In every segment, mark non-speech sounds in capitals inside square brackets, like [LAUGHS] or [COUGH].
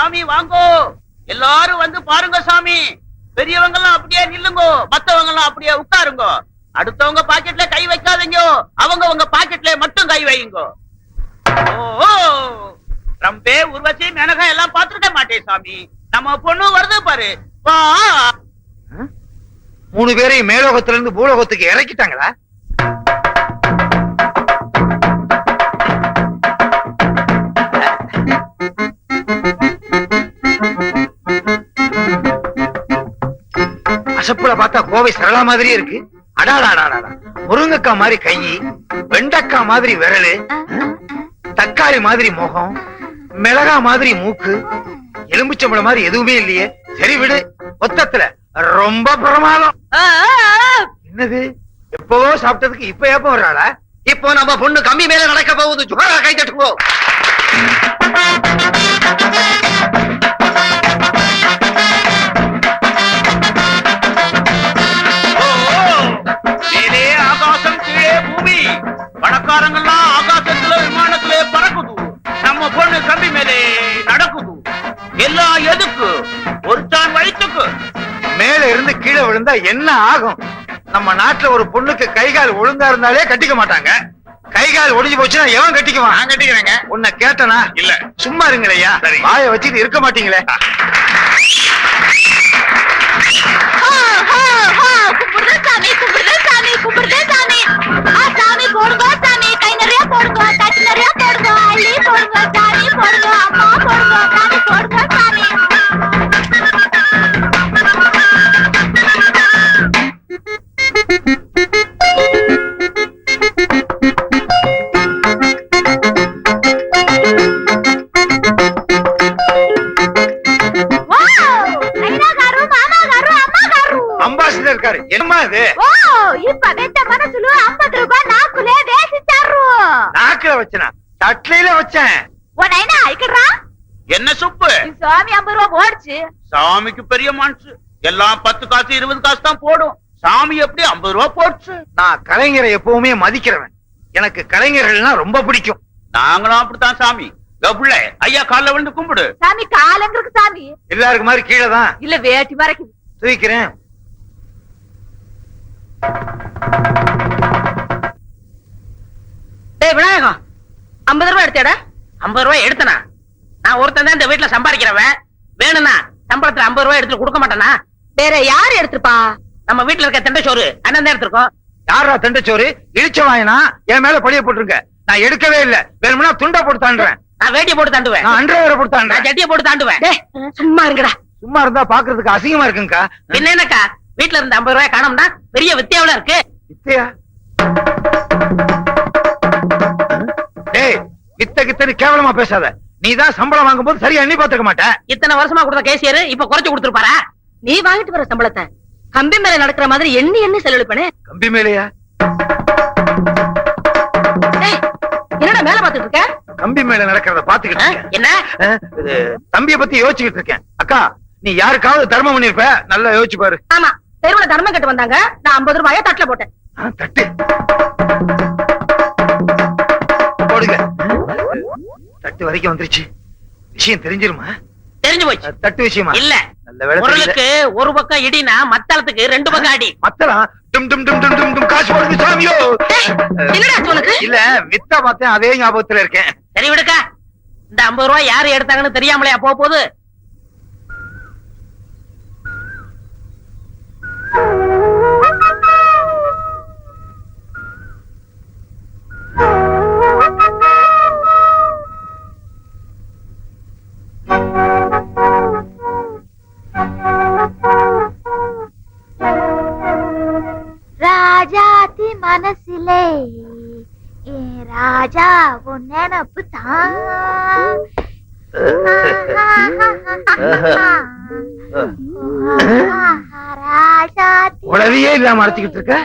சாமி வாங்கோ. எல்லாரும் வந்து பாருங்க சாமி. பெரியவங்க எல்லாம் அப்படியே நில்லுங்கோ. மத்தவங்க எல்லாம் அப்படியே உட்காருங்க. அடுத்தவங்க பாக்கெட்ல கை வைக்காதீங்க. அவங்க உங்க பாக்கெட்ல மட்டும் கை வையுங்கோ. ஓ ரம்பே உருவச்சி மேனகா எல்லாம் பாத்துருக்க மாட்டேன் சாமி. நம்ம பொண்ணு வருது பாரு. மூணு பேரையும் மேலோகத்துல இருந்து பூலோகத்துக்கு இறக்கிட்டாங்களா? பார்த்தா கோவை சரளா மாதிரியே இருக்கு. அடாடாடாடா முருங்கக்கா மாதிரி கை வெண்டக்கா மாதிரி விரலு தக்காளி மாதிரி முகம் மிளகா மாதிரி மூக்கு எலும்புச்சம்பளம் மாதிரி எதுவுமே இல்லையே. சரி விடு மொத்தத்துல ரொம்ப பிரமாதம். என்னது? எப்பவோ சாப்பிட்டதுக்கு இப்ப ஏப்ப வர்றாளா? இப்போ நம்ம பொண்ணு கம்மி மேல நடக்க போகுது. ஜோரா கை தட்டுவோம் பணக்காரங்கெல்லாம் ஆகாசத்துல விமானத்துல பறக்குது. நம்ம பொண்ணு கம்பி மேலே நடக்குது. எல்லாம் எதுக்கு? ஒருத்தான் வயிற்றுக்கு மேல இருந்து கீழே விழுந்தா என்ன ஆகும்? நம்ம நாட்டுல ஒரு பொண்ணுக்கு கை கால் ஒழுங்கா இருந்தாலே கட்டிக்க மாட்டாங்க. கை கால் ஒடிஞ்சு போச்சுன்னா எவன் கட்டிக்குவான்? நான் கட்டிக்கிறேங்க. உன்னை கேட்டனா? இல்ல. சும்மா இருங்களையா சரி. வாய வச்சுட்டு இருக்க மாட்டீங்களே? వావ్! అయినా గారు మామ గారు అమ్మ గారు அம்பாசிடர் இருக்காரு என்னமா இது ఓ ఈ పదెంత మనసులు అమ్మది రూపాయ నాకులే వేసిచ్చారు நாக்குல வச்சனா தட்லையில வச்சேன் ఓ నైనా ఇక్కడ రా என்ன சுப்பு ఈ స్వామి ஐம்பது ரூபா போடுச்சு சாமிக்கு பெரிய மனசு எல்லாம் பத்து காசு இருபது காசு தான் போடும் சாமி எப்படி ஐம்பது ரூபா போடுச்சு நான் கலைஞரை எப்பவுமே மதிக்கிறவன் எனக்கு கலைஞர்கள்னா ரொம்ப பிடிக்கும் நாங்களும் அப்படித்தான் சாமி கபுள்ள ஐயா கால்ல விழுந்து கும்பிடு. சாமி காலங்க இருக்கு சாமி? எல்லாருக்கு மாதிரி கீழே தான். இல்ல வேட்டி மறைக்குது தூக்கிறேன் டேய் விநாயகம் ஐம்பது ரூபாய் எடுத்தேடா. ஐம்பது ரூபாய் எடுத்தனா? நான் ஒருத்தன் தான் இந்த வீட்டுல சம்பாதிக்கிறவன். வேணும்னா சம்பளத்துல ஐம்பது ரூபாய் எடுத்து கொடுக்க மாட்டேனா? வேற யார் எடுத்துப்பா நம்ம வீட்டுல இருக்க திண்டை சோறு அண்ணன் தான் எடுத்திருக்கோம். யாரா தண்டச்சோறு? இழிச்ச வாயனா? என் மேல பழிய போட்டிருக்க. நான் எடுக்கவே இல்ல. வேணும்னா துண்டை போட்டு தாண்டுறேன். நான் வேட்டியை போட்டு தாண்டுவேன். நான் அன்றவரை போட்டு நான் தாண்டுறேன் ஜட்டியை போட்டு தாண்டுவேன். டேய் சும்மா இருங்கடா. சும்மா இருந்தா பாக்குறதுக்கு அசிங்கமா இருக்குங்கக்கா. பின்ன என்னக்கா? வீட்டுல இருந்த ஐம்பது ரூபாய் காணோம்னா பெரிய வித்தியாவில இருக்கு? வித்தையா? டேய் வித்த கித்தனு கேவலமா பேசாத. நீ தான் சம்பளம் வாங்கும்போது சரியா எண்ணி பாத்துக்க மாட்ட. இத்தனை வருஷமா கொடுத்த கேசியர் இப்ப குறைச்சு கொடுத்துருப்பாரா? நீ வாங்கிட்டு வர சம்பளத்தை கம்பி மேல நடக்கிற மாதிரி எண்ணி எண்ணி செலவழிப்பனே. கம்பி மேலையா? பாத்துட்டு இருக்க? கம்பி மேல நடக்கிறத பாத்துக்கிட்டு ஆ? இருக்கேன். என்ன? தம்பிய பத்தி யோசிச்சுக்கிட்டு இருக்கேன். அக்கா நீ யாருக்காவது தர்மம் பண்ணிருப்ப நல்லா யோசிச்சு பாரு. ஆமா தெருவுல தர்மம் கட்டு வந்தாங்க. நான் ஐம்பது ரூபாய தட்டுல போட்டேன். தட்டு. போடுங்க. தட்டு வரைக்கும் வந்துருச்சு. விஷயம் தெரிஞ்சிருமா? தெரிஞ்சு போச்சு. தட்டு விஷயமா? இல்ல. பொருளுக்கு ஒரு பக்கம் இடினா மத்தளத்துக்கு ரெண்டு பக்கம் அடி. மத்தலாம் டும் டும் டும் டும் டும் டும். காசு போடுது சாமியோ. என்னடா உனக்கு? இல்ல வித்தா பார்த்தேன் அதே ஞாபகத்துல இருக்கேன். சரி விடுக்கா. இந்த ஐம்பது ரூபாய் யாரு எடுத்தாங்கன்னு தெரியாமலையா போக போகுது? ராஜா உன் நினப்பு தான் உளவியே இல்லாம அரைச்சுக்கிட்டு இருக்க?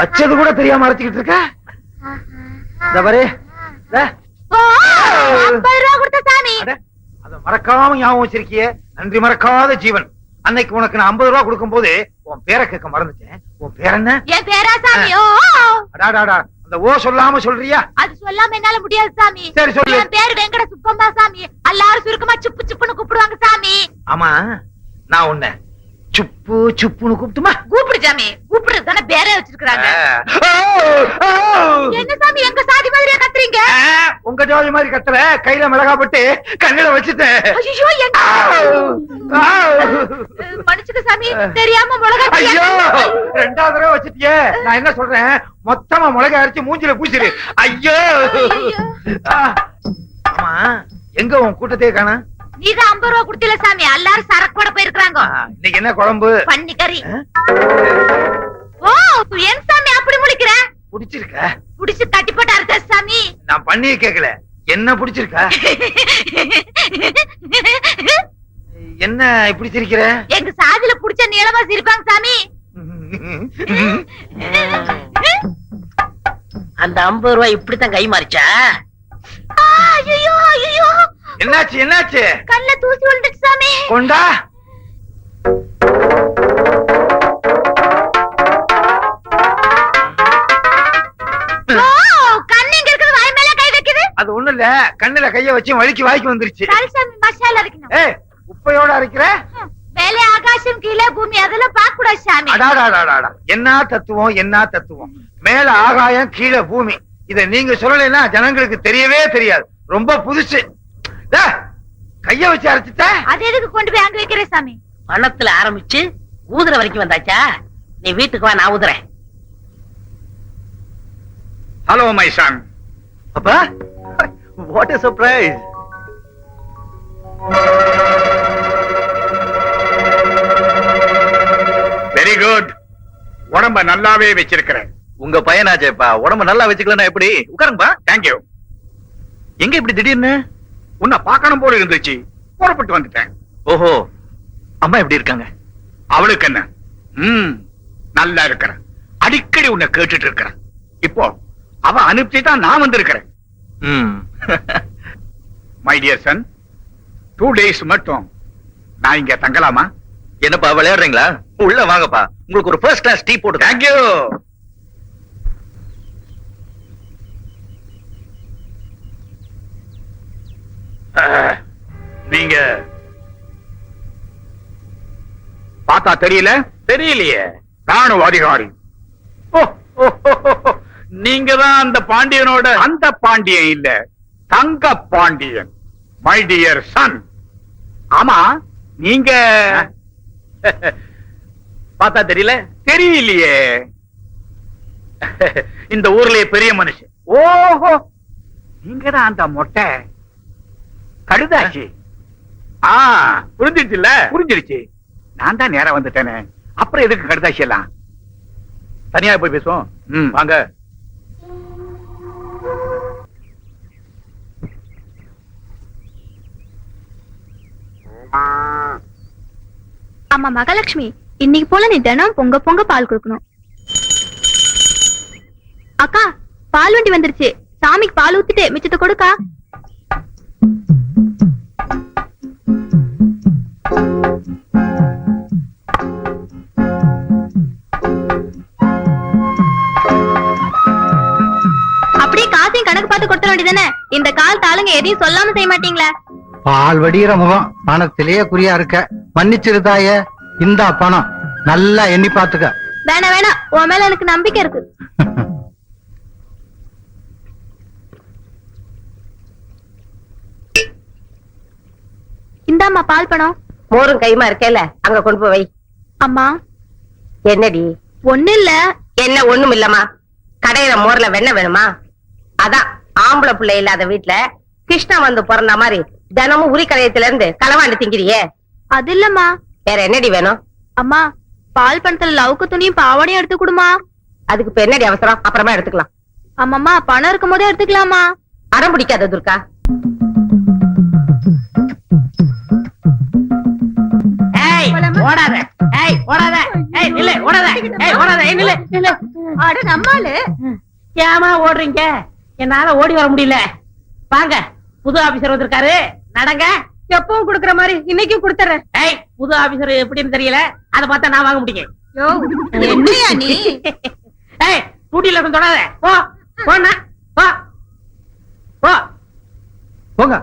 வச்சது கூட தெரியாம அரைச்சுக்கிட்டு இருக்க? மறக்காம ஞாபகம் வச்சிருக்கியே. நன்றி மறக்காத ஜீவன். அன்னைக்கு உனக்கு நான் 50 ரூபா கொடுக்கும் போது உன் பேரை கேட்க மறந்துட்டேன். உன் பேர் என்ன? என் பேரா சாமி ஓ அடாடாடா அந்த ஓ சொல்லாம சொல்றியா? அது சொல்லாம என்னால முடியாது சாமி. சரி சொல்லு. என் பேரு வெங்கட சுப்பம்மா சாமி. எல்லாரும் சுருக்கமா சுப்பு சுப்புன்னு கூப்பிடுவாங்க சாமி. ஆமா நான் உன்னை சுப்பு சுப்புன்னு கூப்பிட்டுமா? கூப்பிடு சாமி. கூப்பிடுறது தானே பேரே வச்சிருக்காங்க என்ன சாமி எங்க சாதி மாதிரியா கத்துறீங்க? உங்க ஜோதி மாதிரி கத்துற கையில மிளகா போட்டு கண்ணில வச்சுட்டேன் மன்னிச்சுக்க சாமி தெரியாம மிளகா ஐயோ! ரெண்டாவது தடவை வச்சுட்டியே. நான் என்ன சொல்றேன்? மொத்தமா மிளகா அரைச்சு மூஞ்சில பூசிரு ஐயோ. ஆமா எங்க உன் கூட்டத்தையே காணா? நீங்க ஐம்பது ரூபா கொடுத்தீல சாமி எல்லாரும் சரக்கோட போயிருக்காங்க இன்னைக்கு என்ன குழம்பு? பன்னி கறி? ஓ என் சாமி பிடிச்சிருக்க? புடிச்சு கட்டி போட்டு அறுத்த சாமி. நான் பண்ணியே கேக்கல. என்ன பிடிச்சிருக்க? என்ன இப்படி சிரிக்கிற? எங்க சாதியில புடிச்ச நீளமா சிரிப்பாங்க சாமி. அந்த ஐம்பது ரூபாய் இப்படித்தான் கை மாறிச்சா? ஆ, ஐயோ ஐயோ. என்னாச்சு என்னாச்சு? கண்ணுல தூசி விழுந்துச்சு சாமி. கொண்டா. அது ஒண்ணு இல்ல. கண்ணுல கைய வச்சு வலிக்கு வாய்க்கு வந்துருச்சு. மசாலா ஏய் உப்பையோட அரைக்கிற? மேலே ஆகாசம் கீழே பூமி அதெல்லாம் பார்க்க கூடாது சாமி அடாடாடாடா என்ன தத்துவம் என்ன தத்துவம்? மேல ஆகாயம் கீழே பூமி. இத நீங்க சொல்லலைன்னா ஜனங்களுக்கு தெரியவே தெரியாது. ரொம்ப புதுசு. டே, கைய வச்சு அரைச்சிட்ட? அது எதுக்கு கொண்டு போய் அங்க வைக்கிற சாமி? பணத்துல ஆரம்பிச்சு ஊதுற வரைக்கும் வந்தாச்சா? நீ வீட்டுக்கு வா நான் ஊதுறேன். ஹலோ மை சன் அப்பா what is surprise very good உடம்ப நல்லாவே வச்சிருக்கிறேன். உங்க பையனாச்சேப்பா உடம்ப நல்லா வச்சுக்கலன்னா எப்படி? உட்காருங்கப்பா. தேங்க்யூ எங்க இப்படி திடீர்னு? உன்னை பார்க்கணும் போல இருந்துச்சு. புறப்பட்டு வந்துட்டேன். ஓஹோ அம்மா எப்படி இருக்காங்க? அவளுக்கு என்ன? ம் நல்லா இருக்கிறேன். அடிக்கடி உன்னை கேட்டுட்டு இருக்கிறேன். இப்போ அவ அனுப்பிச்சு தான் நான் வந்திருக்கிறேன். ம். My dear son two days மட்டும். நான் இங்க தங்கலாமா? என்னப்பா விளையாடுறீங்களா? உள்ள வாங்கப்பா. உங்களுக்கு ஒரு ஃபர்ஸ்ட் கிளாஸ் டீ போட்டு தேங்க்யூ நீங்க பார்த்தா தெரியல? தெரியலையே. ராணுவ அதிகாரி. ஓ. நீங்க தான் அந்த பாண்டியனோட. அந்த பாண்டியன் இல்ல. தங்க பாண்டியன். மை டியர் சன் ஆமா. நீங்க பார்த்தா தெரியல? தெரியலையே. இந்த ஊர்லயே பெரிய மனுஷன். ஓஹோ. நீங்க தான் அந்த மொட்டை. கடுதாச்சு. ஆ புரிஞ்சிருச்சுல்ல? புரிஞ்சிருச்சு. நான் தான் நேரா வந்துட்டேனே. அப்புறம் எதுக்கு கடுதாசி எல்லாம்? தனியா போய் பேசுவோம்? வாங்க. ஆமா மகாலட்சுமி. இன்னைக்கு போல நீ தினம் பொங்க பொங்க பால் கொடுக்கணும். அக்கா பால் வண்டி வந்துருச்சு. சாமிக்கு பால் ஊத்திட்டு மிச்சத்தை கொடுக்கா. அப்படியே காசையும் கணக்கு பார்த்து கொடுத்த வேண்டியதானே இந்த கால் தாளுங்க எதையும் சொல்லாம செய்ய மாட்டீங்களா? பால் வடிகிற முகம் பணத்திலேயே குறியா இருக்க. மன்னிச்சிருதாய இந்தா பணம். நல்லா எண்ணி பாத்துக்க வேணாம் வேணாம் உன் மேல எனக்கு நம்பிக்கை இருக்கு. இந்தாம்மா பால் பணம். மோரும் கைமா இருக்கேல அங்க கொண்டு போய் வை. அம்மா. என்னடி? ஒண்ணு இல்ல. என்ன ஒண்ணும் இல்லம்மா. கடையில மோர்ல வெண்ணெய் வேணுமா? அதான் ஆம்பளை பிள்ளை இல்லாத வீட்டுல கிருஷ்ணா வந்து பிறந்த மாதிரி தினமும் உரி கடையத்துல இருந்து களவாண்டு திங்கிறியே? அது இல்லம்மா வேற என்னடி வேணும்? அம்மா பால் பணத்துல லவுக்கு துணியும் பாவாடையும் எடுத்து கொடுமா. அதுக்கு இப்ப என்னடி அவசரம்? அப்புறமா எடுத்துக்கலாம். ஆமாம்மா பணம் இருக்கும் போதே எடுத்துக்கலாமா? அடம் பிடிக்காத துர்கா. ஏய் ஓடாத. ஏய் ஓடாத. ஏய் நில்லு ஓடாத. ஏய் ஓடாத. ஏய் நில்லு நில்லு. அட நம்மாலு ஏமா ஓடுறீங்க? என்னால ஓடி வர முடியல. வாங்க புது ஆபீசர் வந்திருக்காரு. நடங்க. எப்பவும் குடுக்கற மாதிரி இன்னைக்கும் கொடுத்துறேன். ஏய் புது ஆபீசர் எப்படின்னு தெரியல? அத பார்த்தா நான் வாங்க முடியும். யோ. என்னையா நீ? [LAUGHS] ஏய் டூட்டில இருந்து தொடாத போ போண்ணா. போ. போ. போங்க.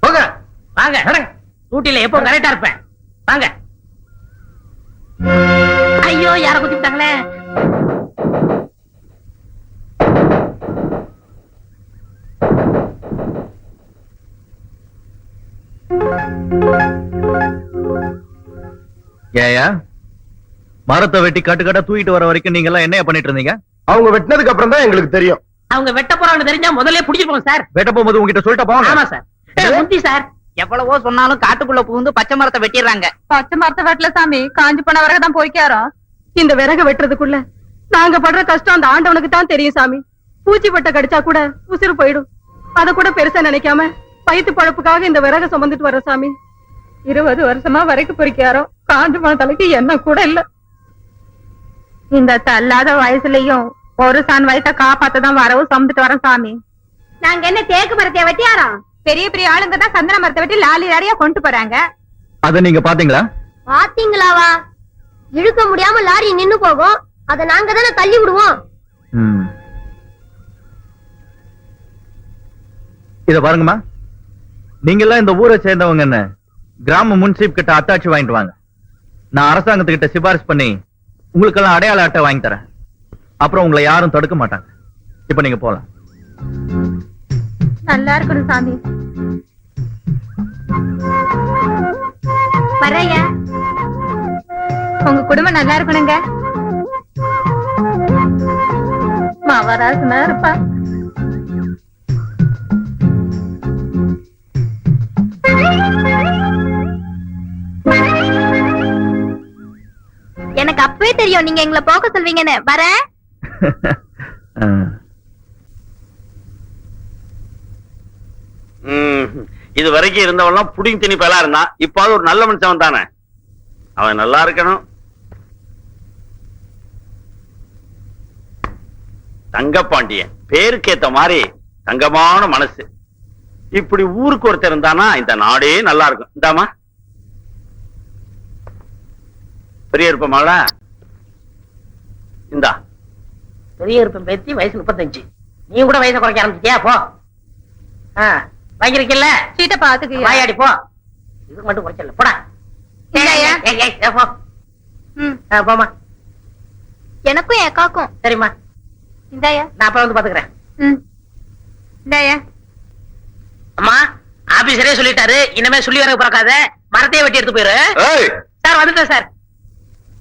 போங்க. வாங்க. டூட்டில எப்போ கரெக்டா இருப்பேன். வாங்க. ஏயா மரத்தை வெட்டி கட்டு கட்டா தூக்கிட்டு வர வரைக்கும் நீங்க எல்லாம் என்ன பண்ணிட்டு இருந்தீங்க? அவங்க வெட்டினதுக்கு அப்புறம் தான் எங்களுக்கு தெரியும். அவங்க வெட்ட போறாங்கன்னு தெரிஞ்சா முதல்ல புடிச்சிருப்போம் சார். வெட்ட போகும்போது உங்ககிட்ட சொல்லிட்டு போங்க ஆமா சார். முந்தி சார். எவ்வளவோ சொன்னாலும் காட்டுக்குள்ள புகுந்து பச்சை மரத்தை வெட்டிடுறாங்க. பச்சை மரத்தை வெட்டல சாமி. காஞ்சி போன வரைக்கும் தான் போய்க்காரோ? இந்த விறகு வெட்டுறதுக்குள்ள நாங்க படுற கஷ்டம் அந்த ஆண்டவனுக்கு தான் தெரியும் சாமி. பூச்சி பட்ட கடிச்சா கூட உசுறு போயிடும். அத கூட பெருசா நினைக்காம வயிற்று பழப்புக்காக இந்த விறக சுமந்துட்டு வர சாமி. இருபது வருஷமா வரைக்கும் பொறிக்காரோ? காஞ்சி போன தலைக்கு என்ன கூட இல்ல. இந்த தள்ளாத வயசுலயும் ஒரு சான் வயசை காப்பாத்ததான் வரவு சுமந்துட்டு வரேன் சாமி. நாங்க என்ன தேக்கு மரத்தை வெட்டியாரோம் பெரிய பெரிய ஆளுங்க தான் சந்தன மரத்தை வெட்டி லாலி லாரியா கொண்டு போறாங்க. அத நீங்க பாத்தீங்களா பாத்தீங்களாவா இழுக்க முடியாம லாரி நின்னு போகும். அத நாங்க தானே தள்ளி விடுவோம். இத பாருங்கம்மா. நீங்க எல்லாம் இந்த ஊரை சேர்ந்தவங்க என்ன? கிராம முன்சீப் கிட்ட அத்தாட்சி வாங்கிட்டு வாங்க. நான் அரசாங்கத்துக்கிட்ட சிபாரிசு பண்ணி உங்களுக்கெல்லாம் அடையாள அட்டை வாங்கி தரேன். அப்புறம் உங்களை யாரும் தடுக்க மாட்டாங்க. இப்ப நீங்க போலாம். நல்லா இருக்கணும் சாமி. வரையா உங்க குடும்பம் நல்லா இருக்கணுங்க. மவராசனா இருப்பா. எனக்கு அப்பவே தெரியும். நீங்க எங்களை போக சொல்வீங்கன்னு. வரேன். [LAUGHS] ஆ. இது வரைக்கும் இருந்தவன்லாம் புடிங் திணி பெலா இருந்தான் இப்பாவது ஒரு நல்ல மனுஷன் தானே. அவன் நல்லா இருக்கணும். தங்கப்பாண்டியன். பேருக்கு ஏத்த மாதிரி தங்கமான மனசு. இப்படி ஊருக்கு ஒருத்தர் இருந்தானா இந்த நாடே நல்லா இருக்கும். இந்தாமா பெரிய இருப்பமாளா இந்தா. பெரிய இருப்பேன் பேத்தி வயசு முப்பத்தஞ்சு. நீ கூட வயசை குறைக்க ஆரம்பிச்சிட்டியா? போ. ஆ, வாங்கிருக்கீல்ல சீட்டை பாத்துக்கு வாயாடி போ. இதுக்கு மட்டும் குறைச்சல போடா. இல்லையா? ஏய், ஏய், ஏய், போ. ம். ஆ, போம்மா. எனக்கும் என் அக்காக்கும். சரிம்மா. இந்தாயா. நான் அப்புறம் வந்து பாத்துக்கிறேன். ம். இந்தாயா. அம்மா ஆபீசரே சொல்லிட்டாரு. இனிமே சொல்லி வர பிறக்காத. மரத்தையே வெட்டி எடுத்து போயிரு. ஏய். சார் வந்துட்டேன் சார்.